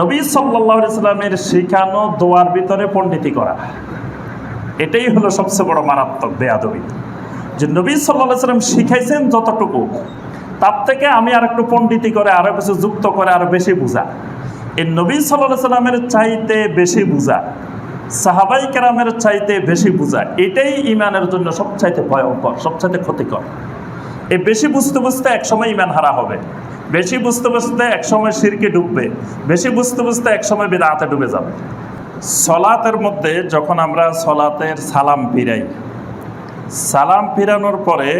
নবী সাল্লাহ ইসলামের শিখানো দোয়ার ভিতরে পণ্ডিতি করা। এটাই হলো সবচেয়ে বড় মারাত্মক বেয়াদবি। যে নবী সাল্লাহ সাল্লাম শিখাইছেন যতটুকু, তার থেকে আমি আর একটু পণ্ডিতি করে, আরও কিছু যুক্ত করে, আরও বেশি বুঝা। এই নবী সাল্লাহ সাল্লামের চাইতে বেশি বুঝা, সাহাবাই কেরামের চাইতে বেশি বুঝা, এটাই ইমানের জন্য সবচাইতে ভয়ঙ্কর, সবচাইতে ক্ষতিকর। এই বেশি বুঝতে বুঝতে একসময় ইমান হারা হবে। বেশি বুঝতে বুঝতে একসময় সিরকে ডুববে, বেশি বুঝতে বুঝতে একসময় বেদাতে ডুবে যাবে। সলাতের মধ্যে যখন আমরা সলাতের সালাম ফিরাই, সালাম ফিরানোর পরে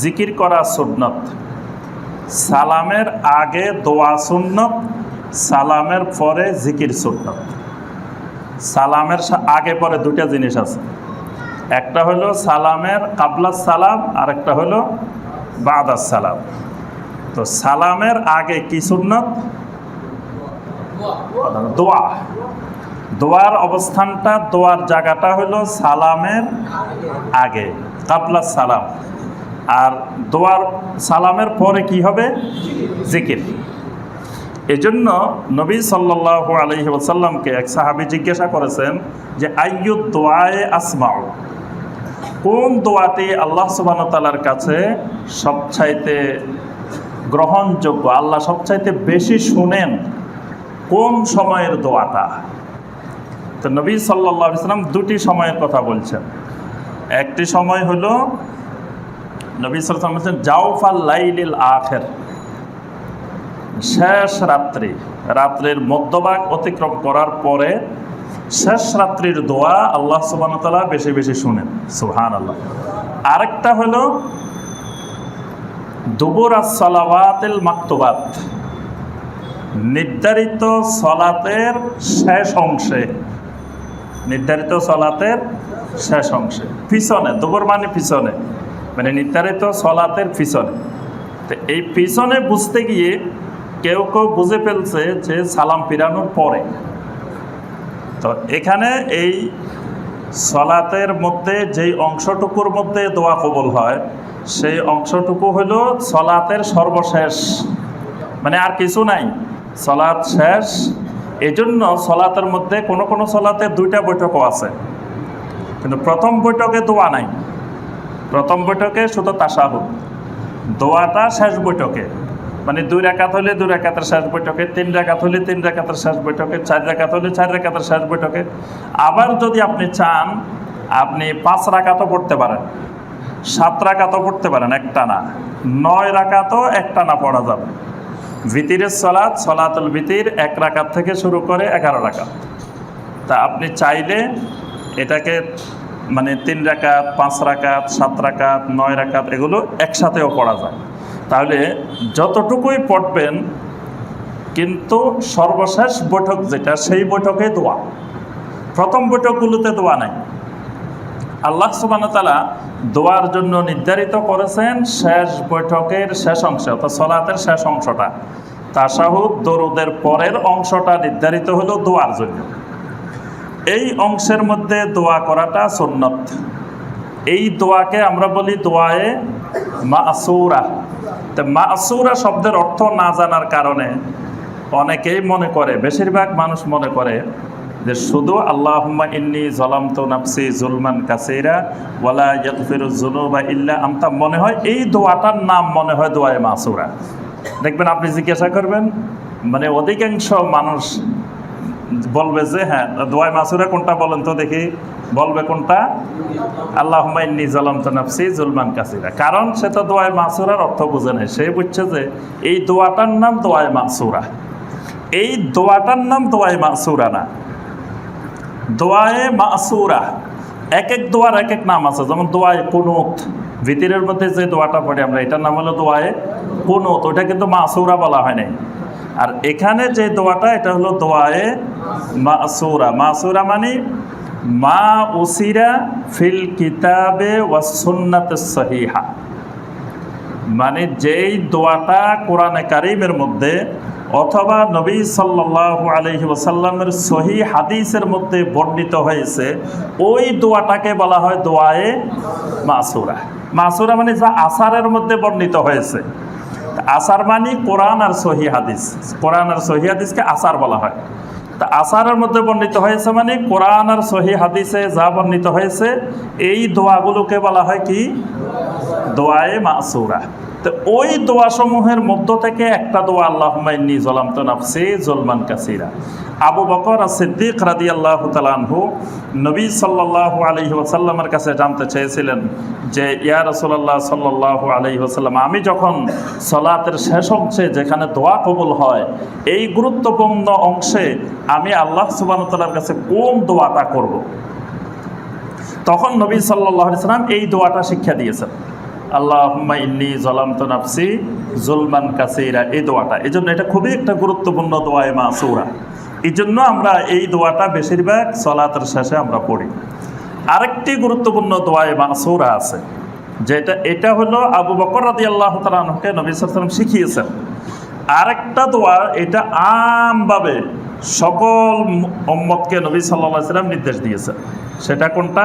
জিকির করা সুন্নত, সালামের আগে দোয়া সুন্নত, সালামের পরে জিকির সুন্নত। সালামের আগে পরে দুটা জিনিস আছে। একটা হলো সালামের কাবলা সালাম আর একটা হলো বাদাস সালাম। তো সালামের আগে কি সুন্নত? দোয়া। দোয়ার অবস্থানটা, দোয়ার জায়গাটা হলো সালামের আগে, কাবলা সালাম। আর দোয়ার সালামের পরে কি হবে? জিকির। এজন্য নবী সাল্লাল্লাহু আলাইহি ওয়াসাল্লামকে এক সাহাবী জিজ্ঞাসা করেছেন যে আইয়ুদ দোয়ায়ে আসমাউ? কোন দোয়াটি আল্লাহ সুবহানাহু তাআলার কাছে সবচাইতে গ্রহণযোগ্য। আল্লাহ সবচাইতে বেশি শুনেন কোন সময়ের দোয়াটা? তো নবী সাল্লাল্লাহু আলাইহি সাল্লাম দুটি সময়ের কথা বলছেন। একটি সময় হলো নবী সাল্লাম বলছেন, জাওফাল লাইলিল আখের, শেষ রাত্রি, রাত্রির মধ্যভাগ অতিক্রম করার পরে শেষ রাত্রির দোয়া আল্লাহ তালা বেশি বেশি শুনেন। সুহান আল্লাহ আরেকটা হলো দুবুর সালাওয়াতিল মাকতুবাত। নির্ধারিত সলাতের শেষ অংশে, নির্ধারিত সলাতের শেষ অংশে, পিছনে, দুবুর মানে পিছনে মানে নির্ধারিত সলাতের পিছনে। তো এই পিছনে বুঝতে গিয়ে কেউ কেউ বুঝে ফেলছে যে সালাম ফিরানোর পরে। তো এখানে এই সলাতের মধ্যে যেই অংশটুকুর মধ্যে দোয়া কবল হয় সেই অংশটুকু হলো সলাতের সর্বশেষ। মানে আর কিছু নাই। সলাৎ শেষ। এজন্য সলাতের মধ্যে কোনো কোনো সলাতে দুইটা বৈঠকও আছে। কিন্তু প্রথম বৈঠকে দোয়া নাই। প্রথম বৈঠকে শুধু তাসা তাসাহুদ। দোয়াটা শেষ বৈঠকে। মানে দুই রেখাত হলে দুই রেখাতের শেষ বৈঠকে, তিন রেখাত হলে তিন রেখাতের শেষ বৈঠকে, চার রেখাত হলে চার রেখাতের শেষ বৈঠকে। আবার যদি আপনি চান, আপনি পাঁচ রাকাতও পড়তে পারেন। সাত রাকাতও পড়তে পারেন, একটা না। নয় রাকাতও একটা না পড়া যাবে। ভিতিরের সলাৎ সলাতুল ভিতির এক রাকাত থেকে শুরু করে এগারো রাকাত। তা আপনি চাইলে এটাকে মানে তিন রাকাত, পাঁচ রাকাত, সাত রাকাত, নয় রাকাত এগুলো একসাথেও পড়া যায়। তাহলে যতটুকুই পড়বেন, কিন্তু সর্বশেষ বৈঠক যেটা, সেই বৈঠকে দোয়া। প্রথম বৈঠকগুলোতে দোয়া নাই। আল্লাহ সুবান তালা দোয়ার জন্য নির্ধারিত করেছেন শেষ বৈঠকের শেষ অংশ, অর্থাৎ সলাতের শেষ অংশটা। তাসাহুদ দরুদের পরের অংশটা নির্ধারিত হলো দোয়ার জন্য। এই অংশের মধ্যে দোয়া করাটা সুন্নত। এই দোয়াকে আমরা বলি দোয়ায়ে মাসুরা। তো মাসুরা শব্দের অর্থ না জানার কারণে অনেকেই মনে করে, বেশিরভাগ মানুষ মনে করে যে শুধু আল্লাহুম্মা ইন্নি জলাম তো নাফসি জুলমান কাসিরা, ওয়ালা ইয়াগফিরু যুনুবা ইল্লা আমতা মনে হয় এই দোয়াটার নাম মনে হয় দোয়ায়ে মাসুরা। দেখবেন আপনি জিজ্ঞাসা করবেন মানে অধিকাংশ মানুষ বলবে যে হ্যাঁ দোয়াই মাসুরা কোনটা বলেন তো দেখি। বলবে কোনটা? আল্লাহ ইন্নি জালাম তো নাফসি জুলমান কাসিরা। কারণ সে তো দোয়াই মাসুরার অর্থ বুঝে নেই। সে বুঝছে যে এই দোয়াটার নাম দোয়াই মাসুরা। এই দোয়াটার নাম দোয়াই মাসুরা না। দোয়ায়ে মাসুরা, এক এক দোয়ার এক এক নাম আছে। যেমন দোয়ায়ে কুনুত, ভিতরের মধ্যে যে দোয়াটা পড়ে আমরা, এটার নাম হলো দোয়ায়ে কুনুত, ওটা কিন্তু মাসুরা বলা হয় নাই। আর এখানে যে দোয়াটা, এটা হলো দোয়ায়ে মাসুরা। মাসুরা মানে মা উসিরা ফিল কিতাবে ওয়াসুন্নাত সহিহা। মানে যেই দোয়াটা কোরআনে কারিমের মধ্যে অথবা নবী সাল্লাল্লাহু আলহি ওসাল্লামের সহি হাদিসের মধ্যে বর্ণিত হয়েছে, ওই দোয়াটাকে বলা হয় দোয়ায়ে মাসুরা। মাসুরা মানে যা আসারের মধ্যে বর্ণিত হয়েছে। আসার মানে কোরআন আর সহি হাদিস। কোরআন আর সহি হাদিসকে আসার বলা হয়। তা আসারের মধ্যে বর্ণিত হয়েছে মানে কোরআন আর সহি হাদিসে যা বর্ণিত হয়েছে, এই দোয়াগুলোকে বলা হয় কি? দোয়ায়ে মাসুরা। তো ওই দোয়াসমূহের মধ্য থেকে একটা দোয়া আল্লাহ জলাম তো নাফসি জলমান কাসিরা আবু বকর সিদ্দিক রাদি আল্লাহ তালানহু নবী সাল্লাহ আলহি ওসাল্লামের কাছে জানতে চেয়েছিলেন যে, ইয়া রসোল্লাহ সাল্লাহ আলহি ওসাল্লাম আমি যখন সলাতের শেষ অংশে যেখানে দোয়া কবুল হয়, এই গুরুত্বপূর্ণ অংশে আমি আল্লাহ সুবাহতাল্লার কাছে কোন দোয়াটা করব। তখন নবী সাল্লাহ সাল্লাম এই দোয়াটা শিক্ষা দিয়েছেন আল্লাহ ইন্নি জলাম তো নাফসি জুলমান কাসিরা, এই দোয়াটা। এই জন্য এটা খুবই একটা গুরুত্বপূর্ণ দোয়ায় মাসুরা। এই জন্য আমরা এই দোয়াটা বেশিরভাগ সলাতের শেষে আমরা পড়ি। আরেকটি গুরুত্বপূর্ণ দোয়ায় মাসুরা আছে, যেটা এটা হলো আবু বকর রাদি আল্লাহ তালকে নবী সাল্লাম শিখিয়েছেন। আরেকটা দোয়া এটা আমভাবে সকল মোহাম্মদকে নবী সাল্লাহ সাল্লাম নির্দেশ দিয়েছেন। সেটা কোনটা?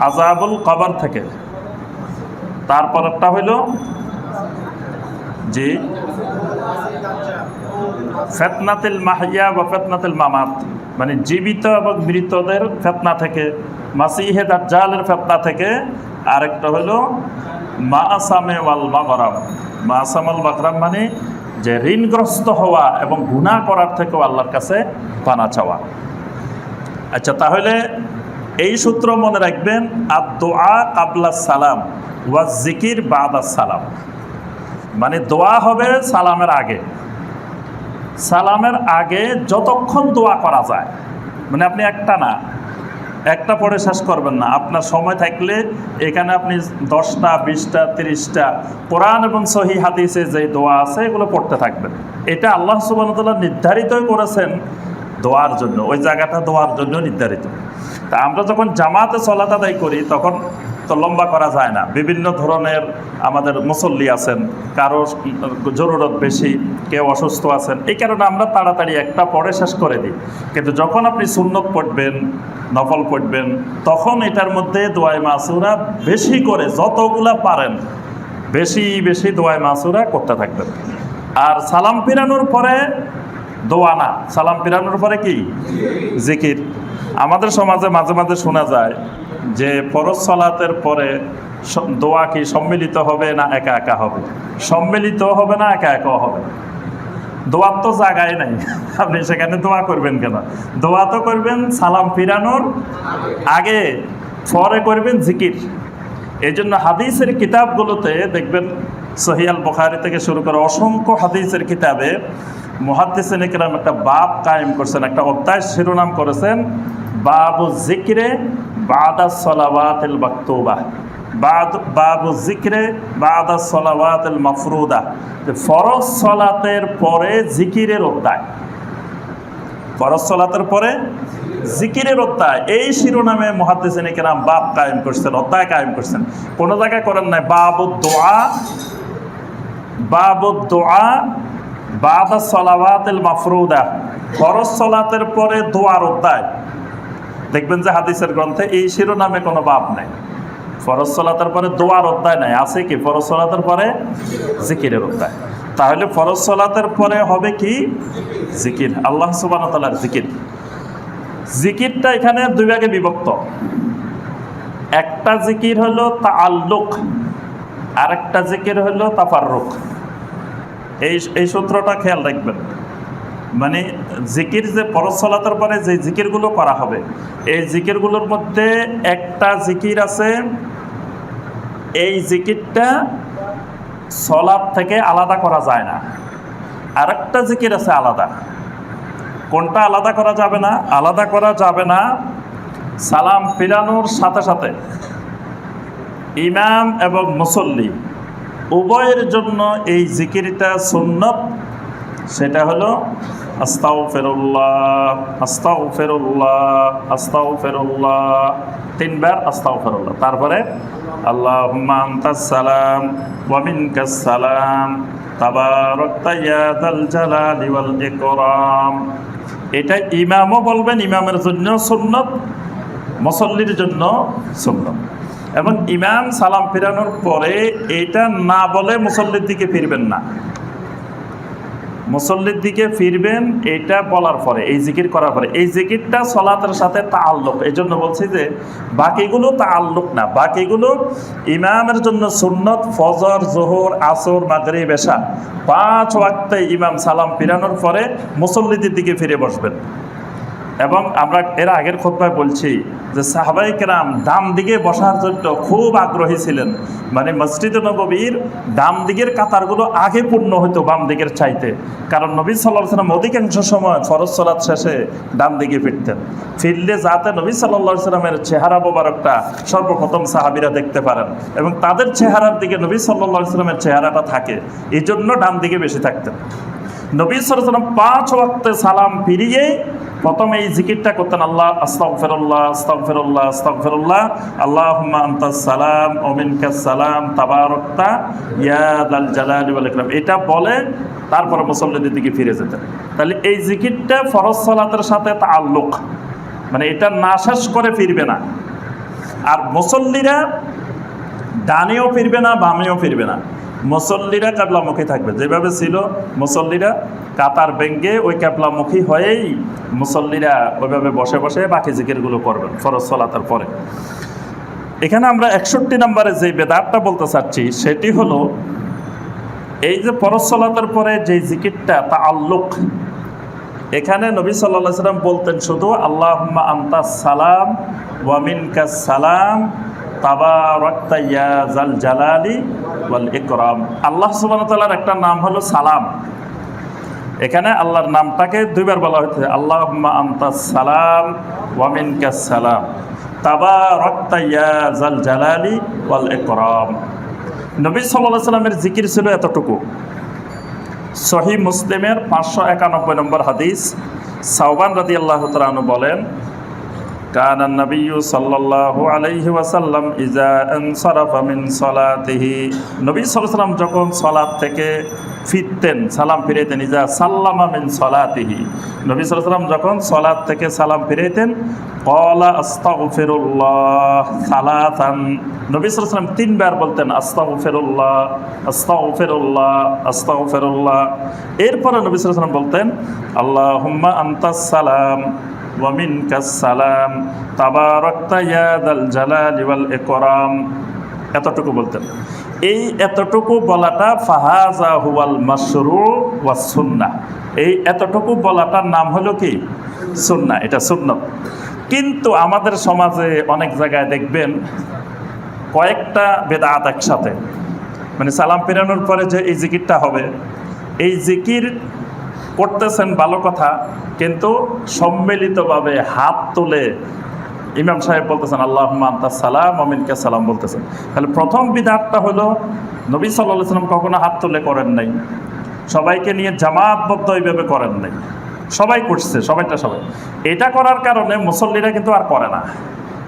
আজাবুল কবর থেকে। তারপর একটা হইল যে ফেতনাতিল মাহিয়া বা ফেতনাতিল মামাত মানে জীবিত এবং মৃতদের ফেতনা থেকে, মাসিহে দাজ্জালের ফেতনা থেকে। আরেকটা হইল মা আসামে ওয়াল মাগরাম। মা আসাম আল মাগরাম মানে যে ঋণগ্রস্ত হওয়া এবং গুনাহ করার থেকেও আল্লাহর কাছে পানা চাওয়া। আচ্ছা তাহলে এই সূত্র মনে রাখবেন আর দোয়া কাবলা সালাম ওয়া জিকির বাদা সালাম। মানে দোয়া হবে সালামের আগে। সালামের আগে যতক্ষণ দোয়া করা যায়। মানে আপনি একটা না, একটা পড়ে শেষ করবেন না। আপনার সময় থাকলে এখানে আপনি দশটা, বিশটা, তিরিশটা কোরআন এবং সহি হাদিসে যে দোয়া আছে এগুলো পড়তে থাকবেন। এটা আল্লাহ সুবাহতাল্লাহ নির্ধারিতই করেছেন দোয়ার জন্য। ওই জায়গাটা দোয়ার জন্য নির্ধারিত। তা আমরা যখন জামাতে চলাত আদায় করি, তখন তো লম্বা করা যায় না। বিভিন্ন ধরনের আমাদের মুসল্লি আছেন, কারও জরুরত বেশি, কেউ অসুস্থ আছেন। এই কারণে আমরা তাড়াতাড়ি একটা পরে শেষ করে দিই। কিন্তু যখন আপনি সুন্নত পড়বেন, নফল পড়বেন, তখন এটার মধ্যে দোয়াই মাসুরা বেশি করে যতগুলা পারেন, বেশি বেশি দোয়াই মাসুরা করতে থাকবেন। আর সালাম ফিরানোর পরে দোয়া না। সালাম ফিরানোর পরে কি? জিকির। আমাদের সমাজে মাঝে মাঝে শোনা যায় যে ফরজ সলাতের পরে দোয়া কি সম্মিলিত হবে না একা একা হবে? সম্মিলিত হবে না একা একা হবে? দোয়ার তো জায়গায় নাই। আপনি সেখানে দোয়া করবেন কেন? দোয়া তো করবেন সালাম ফিরানোর আগে, পরে করবেন জিকির। এই জন্য হাদিসের কিতাবগুলোতে দেখবেন সহিয়াল বখারি থেকে শুরু করে অসংখ্য হাদিসের কিতাবে মহাদ্দিসিন ইকরাম একটা বাব কায়েম করছেন, একটা অধ্যায় শিরোনাম করেছেন, বাবু জিকিরে বাদা সলাওয়াতিল বাক্তুবা বাবু জিক্রে বাদা সলাওয়াতিল মাফরুদা। ফরজ সলাতের পরে জিকিরের অধ্যায়। ফরজ সলাতের পরে জিকিরের অধ্যায়। এই শিরোনামে মহাদ্দেশিনী কেরাম বাপ কায়েম করছেন, অধ্যায় কায়েম করছেন। কোন জায়গায় করেন নাই বাবু দোয়া বাবু দোয়া বাদা সলাওয়াতিল মাফরুদা, ফরজ সলাতের পরে দোয়ার অধ্যায়। দেখবেন যে হাদিসের গ্রন্থে এই শিরোনামে কোনো বাপ নাই। ফরজ সলাতের পরে দোয়ার অধ্যায় নাই। আছে কি ফরজ সলাতের পরে? জিকিরের অধ্যায়। তাহলে ফরজ সলাতের পরে হবে কি? জিকির। আল্লাহ সুবান তালার জিকির। জিকিরটা এখানে দুই ভাগে বিভক্ত। একটা জিকির হলো তা আল্লুক আর একটা জিকির হলো তাফাররুক। এই এই সূত্রটা খেয়াল রাখবেন। মানে জিকির যে ফরজ সলাতের পরে যে জিকিরগুলো করা হবে, এই জিকিরগুলোর মধ্যে একটা জিকির আছে, এই জিকিরটা সলাদ থেকে আলাদা করা যায় না। আরেকটা জিকির আছে আলাদা। কোনটা আলাদা করা যাবে না? আলাদা করা যাবে না সালাম ফিরানোর সাথে সাথে। ইমাম এবং মুসল্লি উভয়ের জন্য এই জিকিরটা সুন্নত, সেটা হলো আস্তাও ফেরুল্লাহ আস্তাও ফেরুল্লাহ আস্তাও ফেরুল্লাহ তিনবার আস্তাও ফেরুল্লাহ তারপরে আল্লাহ সালাম ওয়ামিনকাস সালাম এটা ইমামও বলবেন, ইমামের জন্য সুন্নত, মুসল্লির জন্য সুন্নত। এবং ইমাম সালাম ফেরানোর পরে এটা না বলে মুসল্লির দিকে ফিরবেন না। মুসল্লির দিকে ফিরবেন, এটা বলার পরে, এই জিকির করার পরে। এই জিকিরটা সলাতের সাথে তাল্লুক এই জন্য বলছি যে, বাকিগুলো তাল্লুক না। বাকিগুলো ইমামের জন্য সুন্নত, ফজর, জোহর, আসর মাগরি বেশা পাঁচ ওয়াক্তে ইমাম সালাম ফিরানোর পরে মুসল্লিদের দিকে ফিরে বসবেন। এবং আমরা এর আগের খোদ্ায় বলছি যে সাহাবাই কেরাম ডাম দিকে বসার জন্য খুব আগ্রহী ছিলেন। মানে মসজিদ নবীর ডাম দিকের কাতারগুলো আগে পূর্ণ হতো বাম দিকের চাইতে। কারণ নবী সাল্লাহ সাল্লাম অধিকাংশ সময় ফরজ সলাৎ শেষে ডান দিকে ফিরতেন। ফিরলে যাতে নবী সাল্লাহ সাল্লামের চেহারা মোবারকটা সর্বপ্রথম সাহাবিরা দেখতে পারেন এবং তাদের চেহারার দিকে নবী সাল্লাহ সাল্লামের চেহারাটা থাকে এই জন্য ডান দিকে বেশি থাকতেন। নবী সাল্লাম পাঁচ ওয়াক্তে সালাম ফিরিয়ে প্রথমে এই জিকিরটা করতেন আল্লাহ আস্তাক ফেরুল্লাহ আস্তাক ফেরুল্লাহ আস্তাক ফেরুল্লাহ আল্লাহ আন্তাস সালাম, তাবারকতা ইয়াদ আল জালালি ইকরাম। এটা বলে তারপরে মুসল্লিদের দিকে ফিরে যেতেন। তাহলে এই জিকিরটা ফরজ সালাতের সাথে তাল্লুক মানে এটা না শেষ করে ফিরবে না। আর মুসল্লিরা ডানেও ফিরবে না, বামেও ফিরবে না। মুসল্লিরা ক্যাবলামুখী থাকবে। যেভাবে ছিল মুসল্লিরা কাতার ব্যাঙ্গে ওই ক্যাবলামুখী হয়েই মুসল্লিরা ওইভাবে বসে বসে বাকি জিকিরগুলো করবেন, ফরজ সলাতার পরে। এখানে আমরা একষট্টি নম্বরে যে বেদাতটা বলতে চাচ্ছি, সেটি হলো এই যে ফরজ সলাতের পরে যে জিকিরটা তা আল্লুক এখানে নবী সাল্লাহ সাল্লাম বলতেন শুধু আল্লাহ আন্তা সালাম ওয়ামিনকা সালাম জাল জালালি ওয়াল ইকরাম। আল্লাহ সুবহানাহু ওয়া একটা নাম হলো সালাম। এখানে আল্লাহর নামটাকে দুইবার বলা হয়েছে। আল্লাহ আন্তা সালাম ওয়ামিন মিনকাস সালাম। তাবা ইয়া জাল জালালি ওয়াল একরম নবী সাল্লাহ সাল্লামের জিকির ছিল এতটুকু। সহি মুসলিমের পাঁচশো একানব্বই নম্বর হাদিস সাউবান রাদি আল্লাহ তালু বলেন كان النبي صلى الله عليه وسلم إذا انصرف من صلاته নবী সাল্লাম যখন সলাত থেকে ফিরতেন সালাম ফিরাইতেন ইজা সাল্লামা মিন সলাতিহি নবী সাল্লাম যখন সলাত থেকে সালাম ফিরাইতেন কলা আস্তাগফিরুল্লাহ সালাতান নবী সাল্লাম তিনবার বলতেন আস্তাগফিরুল্লাহ আস্তাগফিরুল্লাহ আস্তাগফিরুল্লাহ এরপরে নবী সাল্লাম বলতেন আল্লাহুম্মা আনতাস সালাম সালাম। তাবারাকতা ইয়া দাল জালালি ওয়াল ইকরাম। এতটুকু বলতেন। এই এতটুকু বলাটা ফাহাজা হুয়াল মাসরু ওয়া সুন্নাহ। এই এতটুকু বলাটার নাম হলো কি? সুন্নাহ। এটা সুন্নত। কিন্তু আমাদের সমাজে অনেক জায়গায় দেখবেন, কয়েকটা বেদাত একসাথে। মানে সালাম ফেরানোর পরে যে এই জিকিরটা হবে, এই জিকির করতেছেন ভালো কথা, কিন্তু সম্মিলিতভাবে হাত তুলে ইমাম সাহেব বলতেছেন আল্লাহ আন্তা সালাম অমিনকে সালাম বলতেছেন। তাহলে প্রথম বিধাতটা হলো, নবী সাল্লাহ সাল্লাম কখনো হাত তুলে করেন নাই। সবাইকে নিয়ে জামাতবদ্ধ এইভাবে করেন নাই। সবাই করছে, সবাইটা সবাই। এটা করার কারণে মুসল্লিরা কিন্তু আর করে না।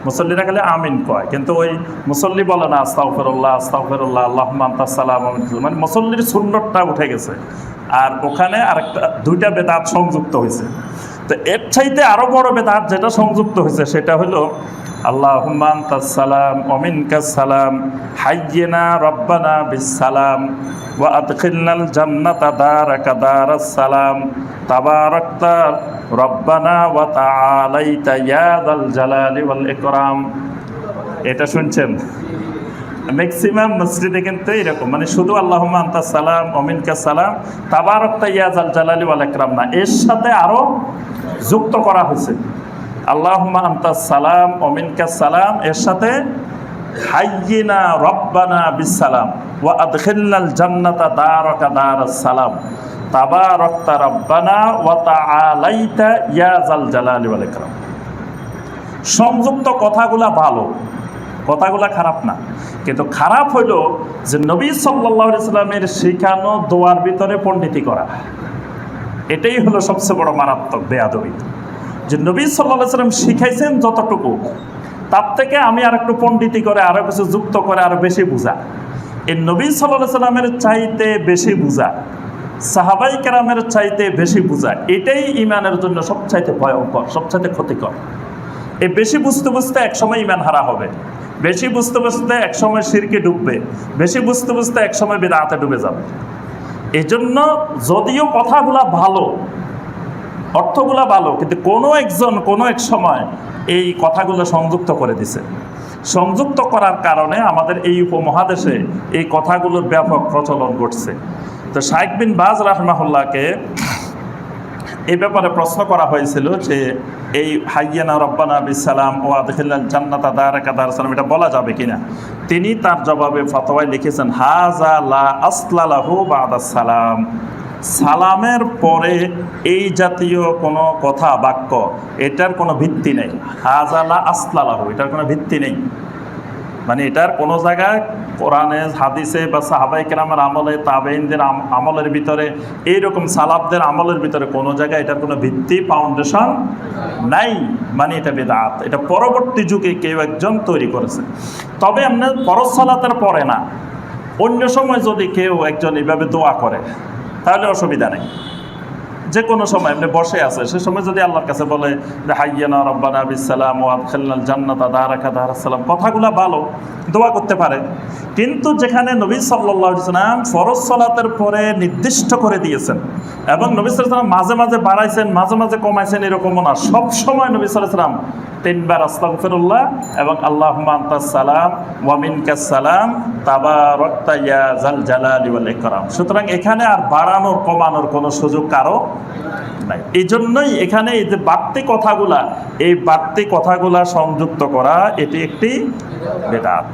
মুসল্লিরা খালি আমিন কয়। কিন্তু ওই মুসল্লি বলে না আস্তাও ফেরুল্লাহ আস্তাও ফেরুল্লাহ আল্লাহ সালাম মানে মুসল্লির সুন্নতটা উঠে গেছে। আর ওখানে আরেকটা দুইটা বেদাত সংযুক্ত হয়েছে। তো এর চাইতে আরও বড় বেদাত যেটা সংযুক্ত হয়েছে, সেটা হলো আল্লাহ হুম্মান সালাম অমিন কাসালাম হাইয়েনা রব্বানা বিসালাম ওয়া আদখিলনাল জান্নাতা দারাকা দারাস সালাম তাবারাকতা রব্বানা ওয়া তাআলাইতা ইয়া দাল জালালি ওয়াল ইকরাম। এটা শুনছেন? ম্যাক্সিমাম মসজিদে কিন্তু এরকম মানে শুধু আল্লাহ আন্তা সালাম অমিনকা সালাম, তাবারকতা ইয়াজাল জালালি ওয়াল একরাম না। এর সাথে আরও যুক্ত করা হয়েছে। আল্লাহ আন্তা সালাম অমিনকা সালাম, এর সাথে হাইয়িনা রব্বানা বিসালাম ওয়া আদখিলনাল জান্নাতা দারাকা দারাস সালাম। সংযুক্ত কথাগুলা ভালো, কথাগুলা খারাপ না। কিন্তু খারাপ হইল যে নবী সাল্লাহ ইসলামের শেখানো দোয়ার ভিতরে পণ্ডিতি করা। এটাই হলো সবচেয়ে বড় মারাত্মক বেয়াদবি। যে নবী সাল্লাহ সাল্লাম শিখাইছেন যতটুকু, তার থেকে আমি আর একটু পণ্ডিতি করে, আরও কিছু যুক্ত করে, আরও বেশি বুঝা। এই নবী সাল্লাহ সাল্লামের চাইতে বেশি বুঝা। সাহাবাই কেরামের চাইতে বেশি বুঝা, এটাই ইমানের জন্য সবচাইতে ভয়ঙ্কর, সবচাইতে ক্ষতিকর। এই বেশি বুঝতে বুঝতে একসময় ইমান হারা হবে, বেশি বুঝতে বুঝতে একসময় সিরকে ডুববে, বেশি বুঝতে বুঝতে একসময় বেদাতে ডুবে যাবে। এই জন্য যদিও কথাগুলা ভালো, অর্থগুলা ভালো, কিন্তু কোনো একজন, কোনো এক সময় এই কথাগুলো সংযুক্ত করে দিছে। সংযুক্ত করার কারণে আমাদের এই উপমহাদেশে এই কথাগুলোর ব্যাপক প্রচলন ঘটছে। তো শাইক বিন বাজ রাহমাহুল্লাহকে এই ব্যাপারে প্রশ্ন করা হয়েছিল যে এই হাইয়ানা রব্বানা বিসালাম ও আদখিল্লাল জান্নাতা দার সালাম এটা বলা যাবে কিনা? তিনি তার জবাবে ফতোয়ায় লিখেছেন, হাজা লা আসলালাহু বাদা সালাম। সালামের পরে এই জাতীয় কোনো কথা, বাক্য, এটার কোনো ভিত্তি নেই। হাজা লা আসলালাহু এটার কোনো ভিত্তি নেই। মানে এটার কোনো জায়গায় কোরআনে, হাদিসে বা সাহাবাই কেরামের আমলে তাবেইনদের আমলের ভিতরে, এইরকম সালাবদের আমলের ভিতরে কোনো জায়গায় এটার কোনো ভিত্তি ফাউন্ডেশন নাই। মানে এটা বেদাত। এটা পরবর্তী যুগে কেউ একজন তৈরি করেছে। তবে আপনার ফরজ সালাতের পরে না। অন্য সময় যদি কেউ একজন এভাবে দোয়া করে, তাহলে অসুবিধা নেই। যে কোনো সময়, এমনি বসে আছে, সে সময় যদি আল্লাহর কাছে বলে যে, হাইয়ানা রব্বানা বিসালাম ও আবখাল জান্নাতা দারাকা দারাসালাম কথাগুলো ভালো, দোয়া করতে পারে। কিন্তু যেখানে নবী সাল্লাহ ইসলাম ফরজ সলাতের পরে নির্দিষ্ট করে দিয়েছেন এবং নবী সাল্লাম মাঝে মাঝে বাড়াইছেন, মাঝে মাঝে কমাইছেন, এরকমও না। সব সময় নবী সাল্লাম তিনবার আস্তাগফিরুল্লাহ এবং আল্লাহ সালাম ওয়ামিন সালাম তাবারাকতা ইয়া জাল ইকরাম। সুতরাং এখানে আর বাড়ানোর কমানোর কোনো সুযোগ কারও নাই। এই জন্যই এখানে এই যে বাড়তি কথাগুলা, এই বাড়তি কথাগুলা সংযুক্ত করা, এটি একটি বেদাত।